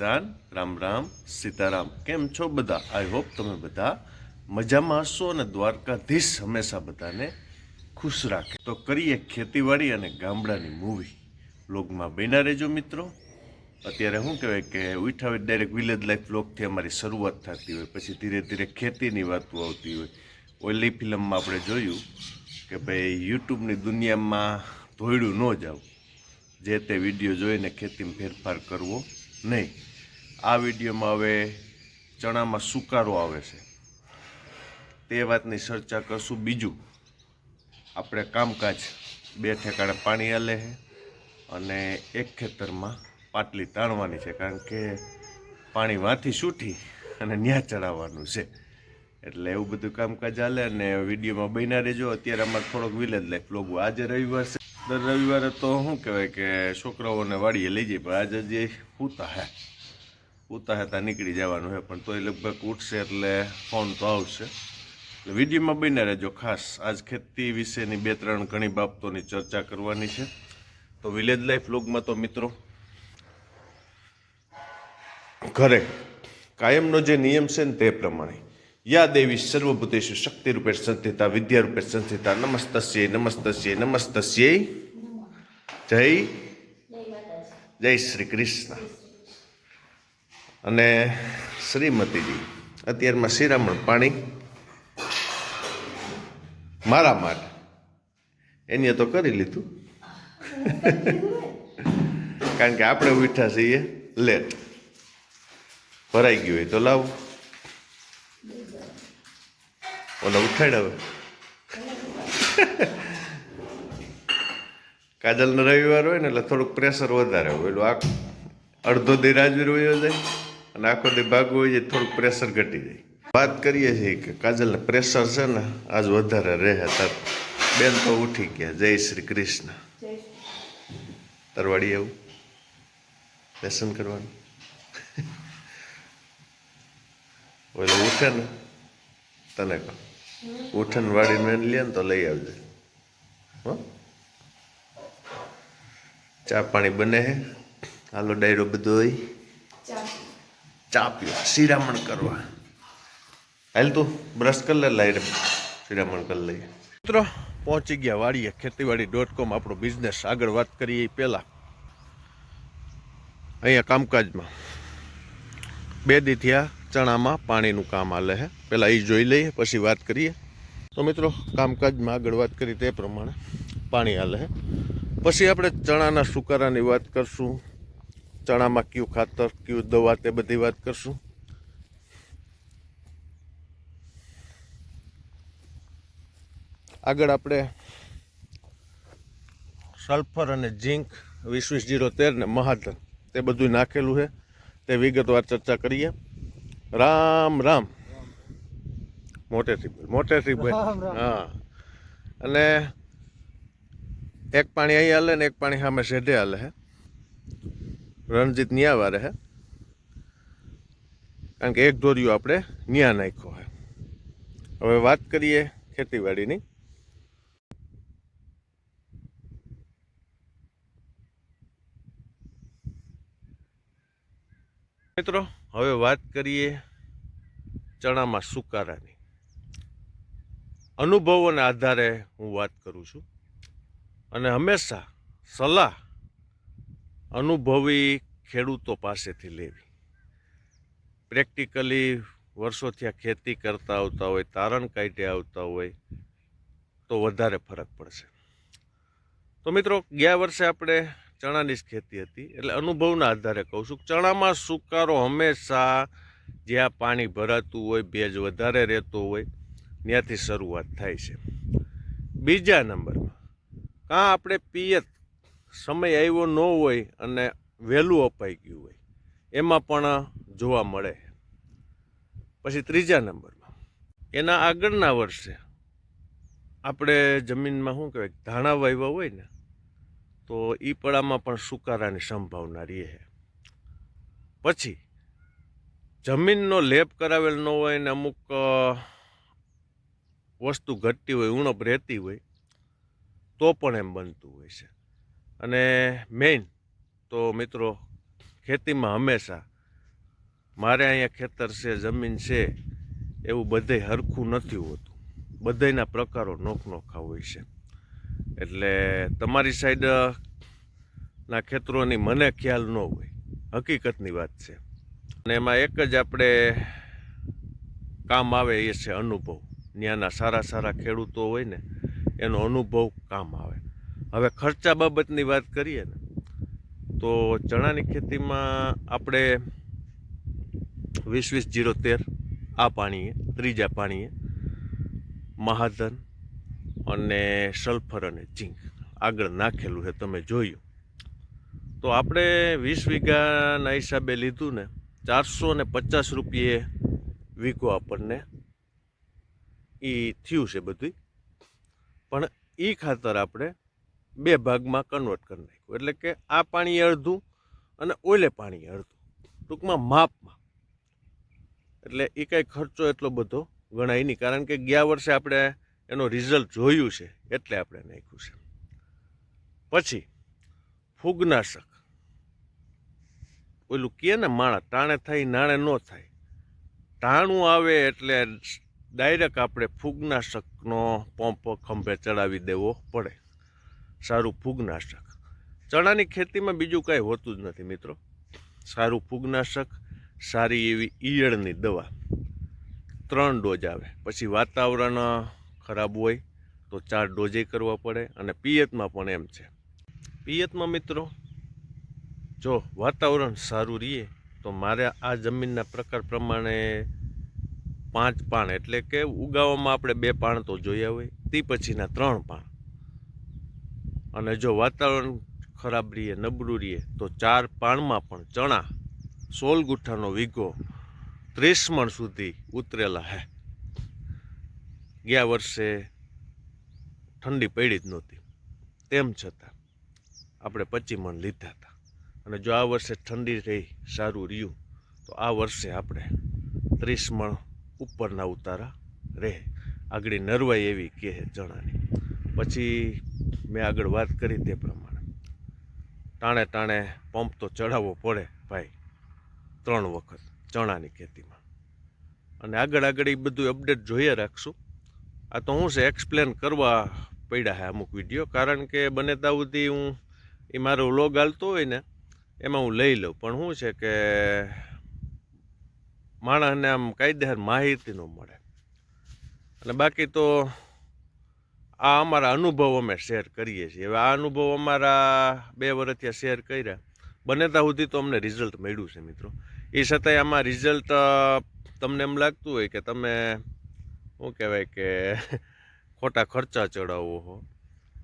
કિસાન, રામ રામ, સીતારામ. કેમ છો બધા? આઈ હોપ તમે બધા મજામાં હશો અને દ્વારકાધીશ હંમેશા બધાને ખુશ રાખે. તો કરીએ ખેતીવાડી અને ગામડાની મૂવી બ્લોગમાં બન્યા રહેજો મિત્રો. અત્યારે શું કહેવાય કે ઉઠાવે ડાયરેક્ટ વિલેજ લાઈફ બ્લોગથી અમારી શરૂઆત થતી હોય. પછી ધીરે ધીરે ખેતીની વાતો આવતી હોય. ઓલી ફિલ્મમાં આપણે જોયું કે ભાઈ યુટ્યુબની દુનિયામાં ધોયડું ન જાવ. જે તે વીડિયો જોઈને ખેતીમાં ફેરફાર કરવો નહીં. આ વિડીયોમાં હવે ચણામાં સુકારો આવે છે. તે વાતની ચર્ચા કરશું બીજું. આપણે કામકાજ બે ઠેકાણે પાણી આલે છે અને એક ખેતરમાં પાટલી તાણવાની છે કારણ કે પાણી વાંથી છૂટી અને ન્યા ચડાવવાનું છે. એટલે એવું બધું કામકાજ હાલે અને વિડીયોમાં બન્યા રહેજો. અત્યારે અમારે થોડોક વિલેજ લાઈફ લોગો આજે રવિવાર છે. દર રવિવારે તો શું કહેવાય કે છોકરાઓને વાડીએ લઈ જઈએ પણ આજે જે પૂતા હે ઉતા હતા નીકળી જવાનું છે. પણ તોય લગભગ ઉઠશે એટલે ફોન તો આવશે. એટલે વિડીયોમાં બન્યા રહેજો. ખાસ આજ ખેતી વિશેની બે ત્રણ ઘણી બાબતોની ચર્ચા કરવાની છે. તો વિલેજ લાઈફ લોગમાં તો મિત્રો ઘરે કાયમનો જે નિયમ છે ને તે પ્રમાણે યા દેવી સર્વભૂતેષુ શક્તિ રૂપે સંસ્થિતા વિદ્યા રૂપે સંસ્થિતા નમસ્તસ્ય નમસ્તસ્ય નમસ્તસ્ય. જય જય શ્રી કૃષ્ણ. અને શ્રીમતીજી, અત્યારમાં શિરામણ પાણી મારા માટે. એને તો કરી લીધું. કારણ કે આપણે બીઠા છીએ લેટ ભરાઈ ગયું હોય તો લાવો. ઓલો ઉઠાડ હવે કાજલનો રવિવાર હોય ને એટલે થોડુંક પ્રેશર વધારે હોય. એટલું આ અડધો દી રાજવીર હોય જાય. અને આખો દી ભાગવું હોય છે થોડુંક પ્રેશર ઘટી જાય. વાત કરીએ છીએ કે કાજલ પ્રેશર છે ને આજ વધારે રહે તાર. બેન તો ઉઠી ગયા. જય શ્રી કૃષ્ણ. તરવાડી આવું? લેસન કરવાનું? ઓલો ઉઠે ને તને કહો. ઉઠન વાળી મેન લે ને તો લઈ આવજે. ચા પાણી બને હે? હાલો ડાયરો બધો હોય. ચા પીવા શિરામણ કરવા. હાલ તું બ્રશ કર લે લાઈ રે શિરામણ કરી લઈએ. મિત્રો, પહોંચી ગયા વાડીએ, ખેતીવાડી ડોટ કોમ આપણો બિઝનેસ આગળ વાત કરીએ પહેલાં. અહીંયા કામકાજમાં. બે દીથિયા ચણામાં પાણીનું કામ હાલે છે પહેલાં એ જોઈ લઈએ, પછી વાત કરીએ. તો મિત્રો, કામકાજમાં આગળ વાત કરી તે પ્રમાણે પાણી હાલે છે પછી આપણે ચણાના સુકારાની વાત કરશું. ચણામાં કયું ખાતર કયું દવા તે બધી વાત કરશું. આગળ આપણે સલ્ફર અને ઝીંક વીસ વીસ જીરો તેર ને મહાધન તે બધું નાખેલું છે. તે વિગતવાર ચર્ચા કરીએ. રામ રામ. મોટેથી બોલ મોટેથી બોલ. હા. અને એક પાણી અહીં હાલે ને એક પાણી સામે શેઢે હાલે હે. રણજીત ન્યા વારે હે કારણ કે એક દોર્યું આપણે ન્યા નાખ્યો હે. હવે વાત કરીએ ખેતીવાડીની. મિત્રો, હવે વાત કરીએ ચણામાં સુકારાની. અનુભવોના આધારે હું વાત કરું છું. અને હંમેશા સલાહ અનુભવી ખેડૂતો પાસેથી લેવી. પ્રેક્ટિકલી વર્ષોથી આ ખેતી કરતા આવતા હોય, તારણ કાઢી આવતા હોય, તો વધારે ફરક પડશે. તો મિત્રો, ગયા વર્ષે આપણે ચણાની જ ખેતી હતી, એટલે અનુભવના આધારે કહું છું ચણામાં સુકારો હંમેશા જ્યાં પાણી ભરાતું હોય, ભેજ વધારે રહેતો હોય, ત્યાંથી શરૂઆત થાય છે. બીજા નંબરમાં, કાં આપણે પિયત સમય આવ્યો ન હોય અને વહેલું અપાઈ ગયું હોય. એમાં પણ જોવા મળે. પછી ત્રીજા નંબરમાં. એના આગળના વર્ષે આપણે જમીનમાં શું કહેવાય, ધાણા વાવ્યા હોય ને, તો એ પડામાં પણ સુકારાની સંભાવના રહે. પછી જમીનનો લેપ કરાવેલ ન હોય ને અમુક વસ્તુ ઘટતી હોય, ઉણપ રહેતી હોય, તો પણ એમ બનતું હોય છે. અને મેઇન તો મિત્રો, ખેતીમાં હંમેશા મારે અહીંયા ખેતર છે, જમીન છે, એવું બધે હરખું નથી હોતું. બધાયના પ્રકારો નોખ નોખા હોય છે. એટલે તમારી સાઈડ ના ખેતરોની મને ખ્યાલ ન હોય. હકીકતની વાત છે. અને એમાં એક જ આપણે કામ આવે એ છે અનુભવ. ત્યાંના સારા સારા ખેડૂતો હોય ને, એનો અનુભવ કામ આવે. હવે ખર્ચા બાબતની વાત કરીએ ને તો ચણાની ખેતીમાં આપણે વીસ વીસ જીરો તેર આ પાણીએ, ત્રીજા પાણીએ, મહાધન અને સલ્ફર અને ઝીંક આગળ નાખેલું છે, તમે જોયું. તો આપણે વીસ વીઘાના હિસાબે લીધું ને, ચારસો ને પચાસ રૂપિયે વીઘો આપણને એ થયું છે બધું પણ એ ખાતર આપણે બે ભાગમાં કન્વર્ટ કરી નાખ્યું. એટલે કે આ પાણી અડધું અને ઓલે પાણી અડધું. ટૂંકમાં માપમાં. એટલે એ કાંઈ ખર્ચો એટલો બધો ગણાય નહીં. કારણ કે ગયા વર્ષે આપણે એનો રિઝલ્ટ જોયું છે, એટલે આપણે નાખ્યું છે. પછી, ફૂગનાશક. ઓલું કહે ને માણા ટાણે થાય, નાણે ન થાય. ટાણું આવે એટલે ડાયરેક્ટ આપણે ફૂગનાશકનો પંપ ખંભે ચડાવી દેવો પડે. સારું ફૂગનાશક. ચણાની ખેતીમાં બીજું કાંઈ હોતું જ નથી મિત્રો. સારું ફૂગનાશક, સારી એવી ઈયળની દવા. ત્રણ ડોઝ આવે. પછી વાતાવરણ ખરાબ હોય તો ચાર ડોઝે કરવા પડે અને પિયતમાં પણ એમ છે. પિયતમાં મિત્રો, જો વાતાવરણ સારું રહીએ તો મારે આ જમીનના પ્રકાર પ્રમાણે પાંચ પાણ એટલે કે ઉગાવામાં આપણે બે પાણ તો જોયા હોય, તે પછીના ત્રણ પાણ. અને જો વાતાવરણ ખરાબ રહીએ, નબળું રહીએ, તો ચાર પાણમાં પણ ચણા, સોલ ગુઠ્ઠાનો વીઘો, ત્રીસ મણ સુધી ઉતરેલા હે. ગયા વર્ષે ઠંડી પડી જ નહોતી. તેમ છતાં આપણે પચી મણ લીધા હતા. અને જો આ વર્ષે ઠંડી રહી, સારું રહ્યું, તો આ વર્ષે આપણે ત્રીસ મણ ઉપરના ઉતારા રહે. આગળ નરવાઈ એવી કહે ચણાની. પછી મેં આગળ વાત કરી તે પ્રમાણે. ટાણે ટાણે પંપ તો ચડાવવો પડે ભાઈ, ત્રણ વખત ચણાની ખેતીમાં. અને આગળ આગળ એ બધું અપડેટ જોઈએ રાખશું. આ તો હું છે એક્સપ્લેન કરવા પડ્યા છે અમુક વીડિયો કારણ કે બને ત્યાં સુધી હું એ મારો વ્લોગ હાલતો હોય ને, એમાં હું લઈ લઉં. પણ શું છે કે માણસને આમ કાયદેસર માહિતી ન મળે. અને બાકી તો આ અમારા અનુભવ અમે શેર કરીએ છીએ. હવે આ અનુભવ અમારા બે વર્ષથી શેર કર્યા. બને ત્યાં સુધી તો અમને રિઝલ્ટ મળ્યું છે મિત્રો. એ છતાંય આમાં રિઝલ્ટ તમને એમ લાગતું હોય કે તમે, શું કહેવાય કે, ખોટા ખર્ચા ચડાવો હો,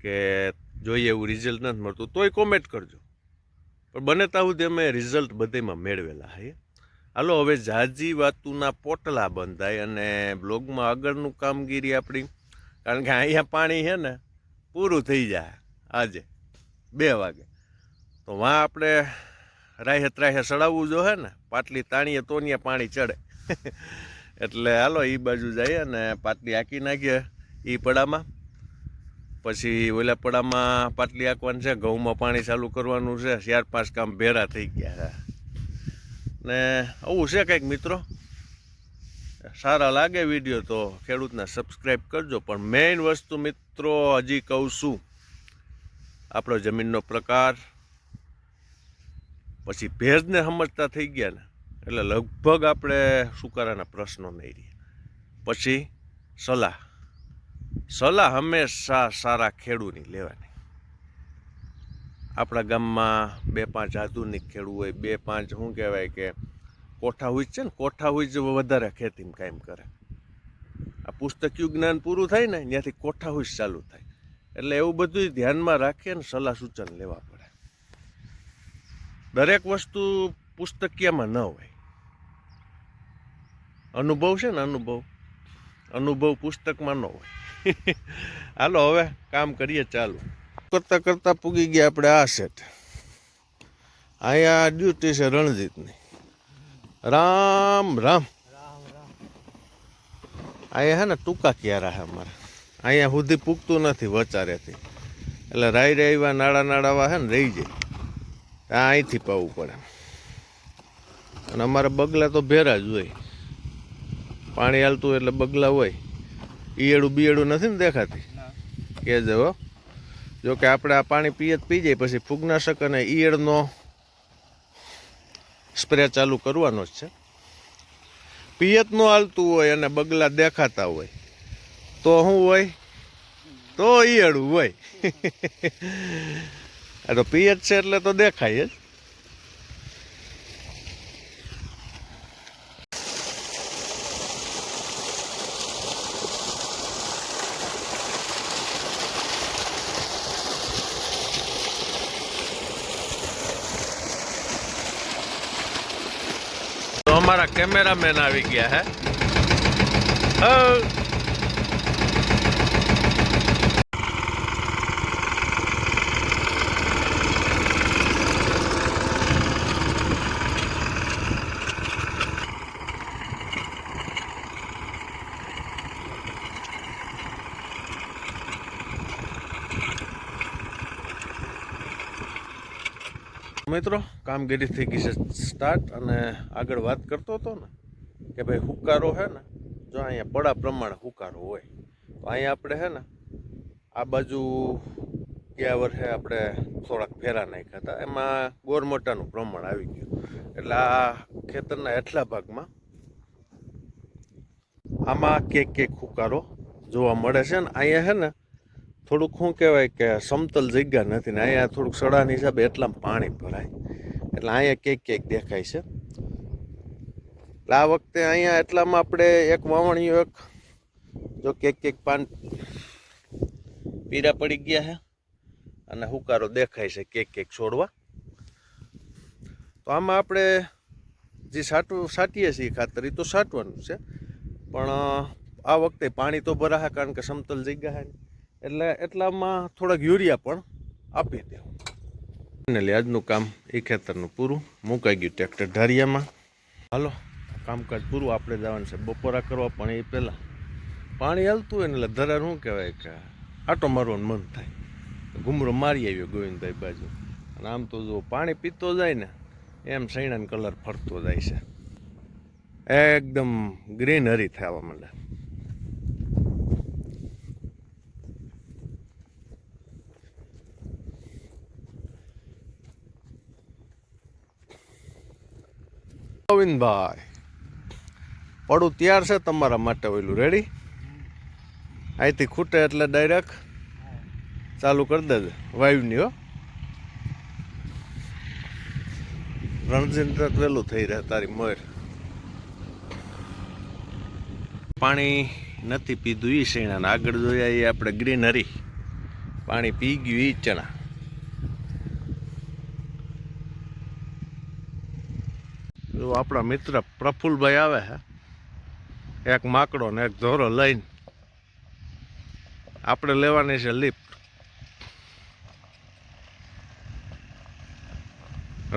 કે જોઈએ એવું રિઝલ્ટ નથી મળતું, તોય કોમેન્ટ કરજો. પણ બને ત્યાં સુધી અમે રિઝલ્ટ બધેમાં મેળવેલા હે હાલો, હવે જાજી વાતુના પોટલા બંધાય અને બ્લોગમાં આગળનું કામગીરી આપણી કારણ કે અહીંયા પાણી છે ને, પૂરું થઈ જાય આજે, બે વાગે. તો વાં આપણે રાહે ત્રાહે ચડાવવું જો હે ને, પાટલી તાણીએ તોનીએ પાણી ચડે. એટલે હાલો એ બાજુ જઈએ અને પાટલી આંકી નાખીએ એ પડામાં. પછી ઓલા પડામાં પાટલી આંકવાની છે, ઘઉંમાં પાણી ચાલુ કરવાનું છે, ચાર પાંચ કામ ભેરા થઈ ગયા. ને આવું છે કંઈક મિત્રો? સારા લાગે વીડિયો તો ખેડૂતને સબસ્ક્રાઈબ કરજો, પણ મેઇન વસ્તુ મિત્રો હજી કહું છું, આપણો જમીનનો પ્રકાર, પછી ભેજને સમજતા થઈ ગયા ને, એટલે લગભગ આપણે સુકારાના પ્રશ્નો નહીં રહીએ પછી સલાહ. સલાહ હંમેશા સારા ખેડૂની લેવાની. આપણા ગામમાં બે પાંચ આધુનિક ખેડૂત હોય, બે પાંચ શું કહેવાય કે કોઠા હોય છે ને, કોઠા હોય જ વધારે ખેતીમાં કાયમ કરે. આ પુસ્તકીય જ્ઞાન પૂરું થાય ને, ત્યાંથી કોઠા હોય ચાલુ થાય. એટલે એવું બધું ધ્યાનમાં રાખીએ ને, સલાહ સૂચન લેવા પડે. દરેક વસ્તુ પુસ્તકીયમાં ન હોય. અનુભવ છે ને, અનુભવ. અનુભવ પુસ્તકમાં ન હોય. હાલો, હવે કામ કરીએ, ચાલુ. કરતાં કરતાં પૂગી ગયા આપણે આ સેટ અહીંયા ડ્યુટી છે રણજીતની. રામ રામ. અહીંયા હે ને ટૂંકા ક્યારા છે અમારે. અહીંયા સુધી પૂગતું નથી વચારેથી. એટલે રાઈ રાઈવા નાળા નાળાવા હે ને રહી જાય. આ અહીંથી પાવું પડે. અને અમારા બગલા તો ભેરા જ હોય. પાણી હાલતું હોય એટલે બગલા હોય. ઈયળું બિયળું નથી ને દેખાતી. કે જવો જો કે આપણે આ પાણી પીએ જ પી જાય પછી ફૂગનાશક અને ઈયળનો સ્પ્રે ચાલુ કરવાનો જ છે. પિયત નો હાલતું હોય અને બગલા દેખાતા હોય, તો શું હોય, તો ઈયળું હોય. તો પિયત છે એટલે તો દેખાય જ તો અમારા કેમેરામેન આવી ગયા હે હો. મિત્રો કામગીરી થઈ ગઈ છે સ્ટાર્ટ અને આગળ વાત કરતો હતો ને, કે ભાઈ હુકારો હે ને, જો અહીંયા પડા પ્રમાણે હુકારો હોય, તો અહીંયા આપણે હે ને, આ બાજુ ગયા વર્ષે આપણે થોડાક ફેરા નાખ્યા હતા, એમાં ગોરમોટાનું પ્રમાણ આવી ગયું. એટલે આ ખેતરના એટલા ભાગમાં આમાં કેક કેક હુકારો જોવા મળે છે ને, અહીંયા હે ને, થોડુંક શું કહેવાય કે સમતલ જગ્યા નથી ને, અહીંયા થોડુંક સડાની હિસાબે એટલામાં પાણી ભરાય. એટલે અહીંયા કેક કેક દેખાય છે. એટલે આ વખતે અહીંયા એટલામાં આપણે એક વાવણીયું, એક જો કેક કેક પાન પીરા પડી ગયા છે અને હુકારો દેખાય છે કેક કેક છોડવા. તો આમાં આપણે જે સાટવું સાટીએ છીએ ખાતર, એ તો સાટવાનું છે. પણ આ વખતે પાણી તો ભરાશે કારણ કે સમતલ જગ્યા છે એટલે એટલામાં થોડાક યુરિયા પણ આપી દેવું. ફાઇનલી આજનું કામ એ ખેતરનું પૂરું. મુકાઈ ગયું ટ્રેક્ટર ઢારિયામાં. હાલો, કામકાજ પૂરું. આપણે જવાનું છે બપોરા કરવા, પણ એ પહેલાં પાણી હાલતું હોય ને એટલે ધરાર શું કહેવાય કે આટો મારવાનું મન થાય. ઘૂમરો મારી આવ્યો ગોવિંદભાઈ બાજુ. અને આમ તો જો પાણી પીતો જાય ને, એમ સૈણાનો કલર ફરતો જાય છે. એકદમ ગ્રીનરી થવા માંડે ગોવિંદભાઈ પડું તૈયાર છે તમારા માટે ઓલું રેડી અહીંથી ખૂટે એટલે ડાયરેક્ટ ચાલુ કરી દેજે, વાયુની, હો. રણજીન તરત વહેલું થઈ રહે તારી મોર. પાણી નથી પીધું એ શેણા આગળ જોયા એ આપણે ગ્રીનરી પાણી પી ગયું એ ચણા. જો આપણા મિત્ર પ્રફુલભાઈ આવે છે એક માકડો ને એક ધોરો લઈને આપણે લેવાની છે લિફ્ટ.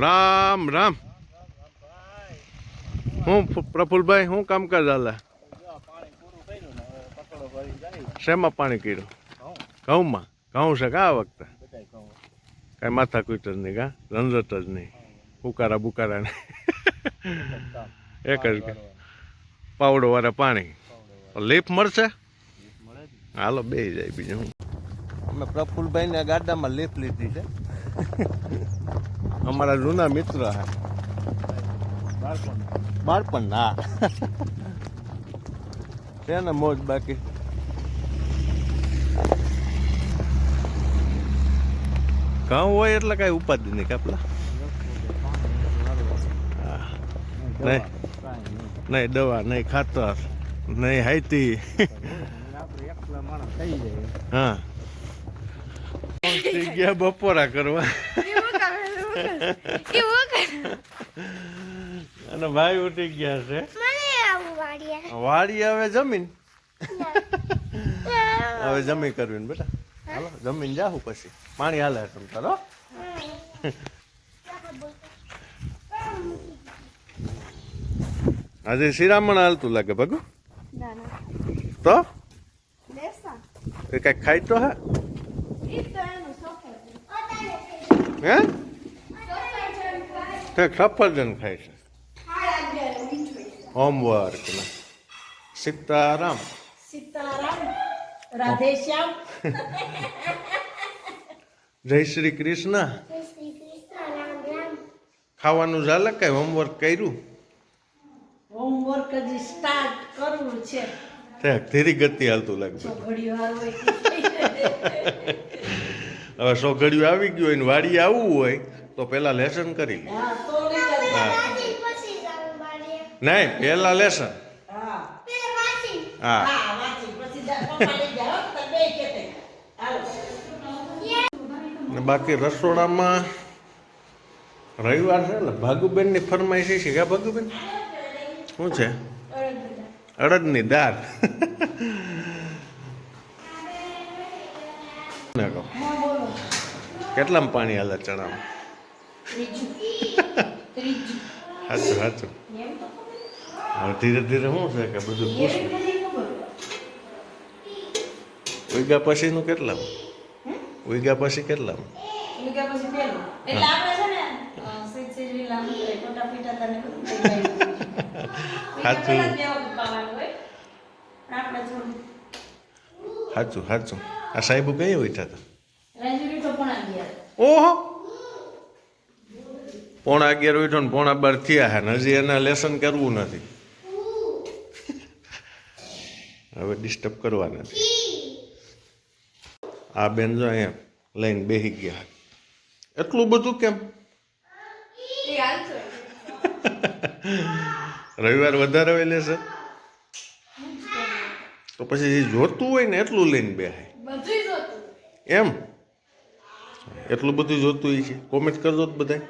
રામ રામ. હું પ્રફુલભાઈ શું કામકાજ હાલે? શેમાં પાણી કર્યું ઘઉંમાં? ઘઉં છે કા આ વખતે? કાંઈ માથા કૂટ નહીં કા? રંજટ જ નહીં. બુકારા બુકારા નહીં એક જ કે. પાવડો વાળા પાણી. લીફ મળશે? હાલો બે જાય બીજું અમે પ્રફુલભાઈ ના ગાડામાં લીફ લીધી છે. અમારા જૂના મિત્ર હા. બાળપણ ના છે ને મોજ બાકી. ઘઉં હોય એટલે કઈ ઉપાધિ નહીં કાપલા નહીં. નહીં દવા નહીં ખાતર નહીં હાઈતી. હા. ગયા બપોરા કરવા. અને ભાઈ ઉઠી ગયા છે. વાડી હવે જમીન. હવે જમી કરવી ને બેટા. હાલો જમીન જાહું પછી. પાણી હાલે તમ તારો આજે શિરામણ હાલતું લાગે ભગુ? તો? એ કઈ ખાઈ તો હે? હે તે સફરજન ખાય છે. હોમવર્ક સીતારામ. સીતારામ. રાધેશ્યામ જય શ્રી કૃષ્ણ. ખાવાનું ઝાલક કઈ હોમવર્ક કર્યું? હોમવર્ક હજી સ્ટાર્ટ કરવું છે. તે ધીરી ગતિ હાલતું લાગે. હવે સો ઘડિયું આવી ગયું હોય ને વાડી આવવું હોય તો પહેલાં લેસન કરી લે. હા નહીં પહેલા લેસન હા. ને બાકી રસોડામાં રવિવાર છે એટલે ભાગુબેનની ફરમાઈશ છે કે ભાગુબેન? શું છે? અડદની દાળ. ને કહો કેટલામાં પાણી હાલે ત્રીજું. સાચું સાચું. હવે ધીરે ધીરે શું છે કે બધું પૂછું ઉગ્યા પછીનું કેટલામાં? ઉગ્યા પછી કેટલામાં એટલે કે પછી પેલું એટલે આપણે છે ને અ, સીધ સીધ લીલા શું કરે, ટોટા પીટા તને બધું થઈ જાય. સાચું. સાચું સાચું આ સાહેબ કઈ બેઠા હતા? ઓહો. પોણા અગિયાર ઉઠો ને પોણા બાર થયા હે હજી એના લેસન કરવું નથી. હવે ડિસ્ટર્બ કરવા નથી આ બેન જો અહીંયા લઈને બેસી ગયા. એટલું બધું કેમ? રવિવાર વધારે હોય લેશે તો પછી જે જોતું હોય ને એટલું લઈને બેહાય. બધું એમ? એટલું બધું જોતું હોય છે? કોમેન્ટ કરજો જ બધાય.